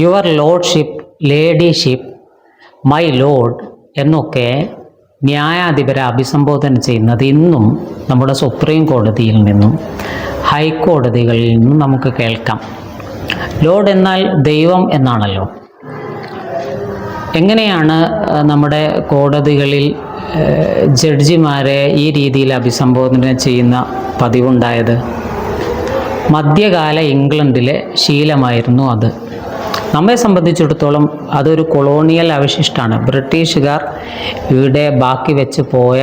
Your lordship ladyship my lord എന്നൊക്കെ ന്യായാധിപരെ അഭിസംബോധന ചെയ്യുന്നത് ഇന്നും നമ്മുടെ സുപ്രീം കോടതിയിൽ നിന്നും ഹൈക്കോടതികളിൽ നിന്നും നമുക്ക് കേൾക്കാം. ലോഡ് എന്നാൽ ദൈവം എന്നാണല്ലോ. എങ്ങനെയാണ് നമ്മുടെ കോടതികളിൽ ജഡ്ജിമാരെ ഈ രീതിയിൽ അഭിസംബോധന ചെയ്യുന്ന പതിവുണ്ടായത്? മധ്യകാല ഇംഗ്ലണ്ടിലെ ശീലമായിരുന്നു അത്. നമ്മെ സംബന്ധിച്ചിടത്തോളം അതൊരു കൊളോണിയൽ അവശിഷ്ടമാണ് ബ്രിട്ടീഷുകാർ ഇവിടെ ബാക്കി വെച്ച് പോയ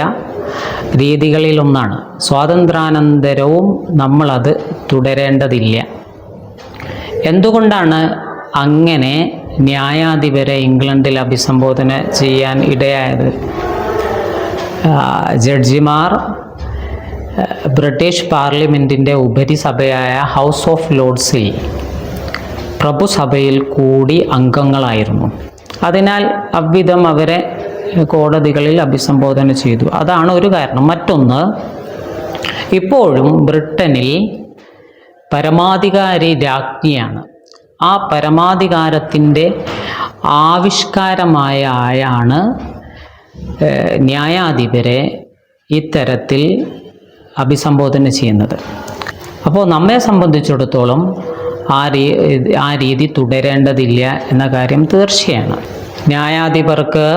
രീതികളിലൊന്നാണ്. സ്വാതന്ത്ര്യാനന്തരവും നമ്മളത് തുടരേണ്ടതില്ല. എന്തുകൊണ്ടാണ് അങ്ങനെ ന്യായാധിപരെ ഇംഗ്ലണ്ടിൽ അഭിസംബോധന ചെയ്യാൻ ഇടയായത്? ജഡ്ജിമാർ ബ്രിട്ടീഷ് പാർലമെന്റിന്റെ ഉപരിസഭയായ ഹൗസ് ഓഫ് ലോർഡ്സിൽ പ്രഭുസഭയിൽ കൂടി അംഗങ്ങളായിരുന്നു. അതിനാൽ അவ்விധം അവരെ കോടതികളിൽ അഭിസംബോധന ചെയ്തു. അതാണ് ഒരു കാരണം. മറ്റൊന്ന് ഇപ്പോഴും ബ്രിട്ടനിൽ പരമാധികാരി രാജ്ഞിയാണ്. ആ പരമാധികാരത്തിന്റെ ആവിഷ്കാരമായ ആയാണ് ന്യായാധിപരെ ഇത്തരത്തിൽ അഭിസംബോധന ചെയ്യുന്നത്. അപ്പോൾ നമ്മെ സംബന്ധിച്ചിടത്തോളം ആ രീ ആ രീതി തുടരേണ്ടതില്ല എന്ന കാര്യം തീർച്ചയാണ്. ന്യായാധിപർക്ക്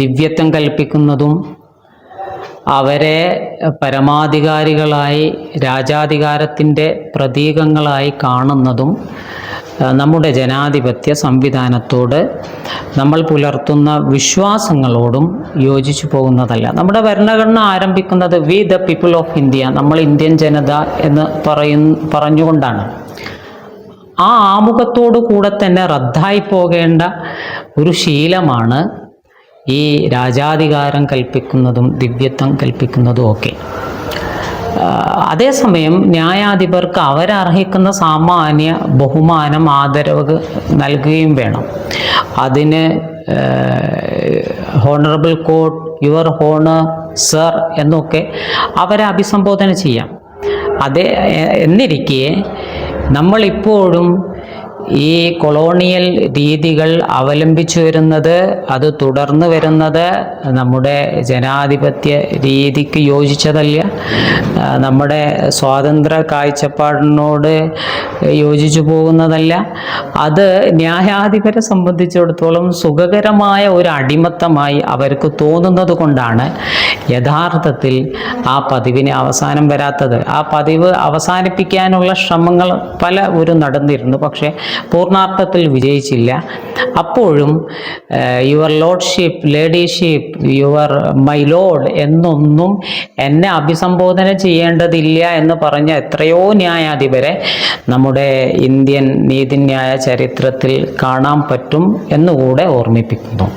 ദിവ്യത്വം കൽപ്പിക്കുന്നതും അവരെ പരമാധികാരികളായി രാജാധികാരത്തിന്റെ പ്രതീകങ്ങളായി കാണുന്നതും നമ്മുടെ ജനാധിപത്യ സംവിധാനത്തോട് നമ്മൾ പുലർത്തുന്ന വിശ്വാസങ്ങളോടും യോജിച്ചു പോകുന്നതല്ല. നമ്മുടെ ഭരണഘടന ആരംഭിക്കുന്നത് we the people of India നമ്മൾ ഇന്ത്യൻ ജനത എന്ന് പറയും പറഞ്ഞുകൊണ്ടാണ്. ആ ആമുഖത്തോടു കൂടെ തന്നെ റദ്ദായി പോകേണ്ട ഒരു ശീലമാണ് ഈ രാജാധികാരം കൽപ്പിക്കുന്നതും ദിവ്യത്വം കൽപ്പിക്കുന്നതും ഒക്കെ. അതേസമയം ന്യായാധിപർക്ക് അവരർഹിക്കുന്ന സാമാന്യ ബഹുമാനം ആദരവ് നൽകുകയും വേണം. അതിന് honourable court your honour sir എന്നൊക്കെ അവരെ അഭിസംബോധന ചെയ്യാം. അതേ എന്നിരിക്കെ നമ്മളിപ്പോഴും ഈ കൊളോണിയൽ രീതികൾ അവലംബിച്ചു വരുന്നത് അത് തുടർന്ന് വരുന്നത് നമ്മുടെ ജനാധിപത്യ രീതിക്ക് യോജിച്ചതല്ല. നമ്മുടെ സ്വാതന്ത്ര്യ കാഴ്ചപ്പാടിനോട് യോജിച്ചു പോകുന്നതല്ല. അത് ന്യായാധിപരെ സംബന്ധിച്ചിടത്തോളം സുഖകരമായ ഒരു അടിമത്തമായി അവർക്ക് തോന്നുന്നത് കൊണ്ടാണ് യഥാർത്ഥത്തിൽ ആ പതിവിന് അവസാനം വരാത്തത്. ആ പതിവ് അവസാനിപ്പിക്കാനുള്ള ശ്രമങ്ങൾ പല ഒരു നടന്നിരുന്നു. പക്ഷേ പൂർണാർത്ഥത്തിൽ വിജയിച്ചില്ല. അപ്പോഴും your lordship ladyship your my lord എന്നൊന്നും എന്നെ അഭിസംബോധന ചെയ്യേണ്ടതില്ല എന്ന് പറഞ്ഞ എത്രയോ ന്യായാധിപരെ നമ്മുടെ ഇന്ത്യൻ നീതിന്യായ ചരിത്രത്തിൽ കാണാൻ പറ്റും എന്നുകൂടെ ഓർമ്മിപ്പിക്കുന്നു.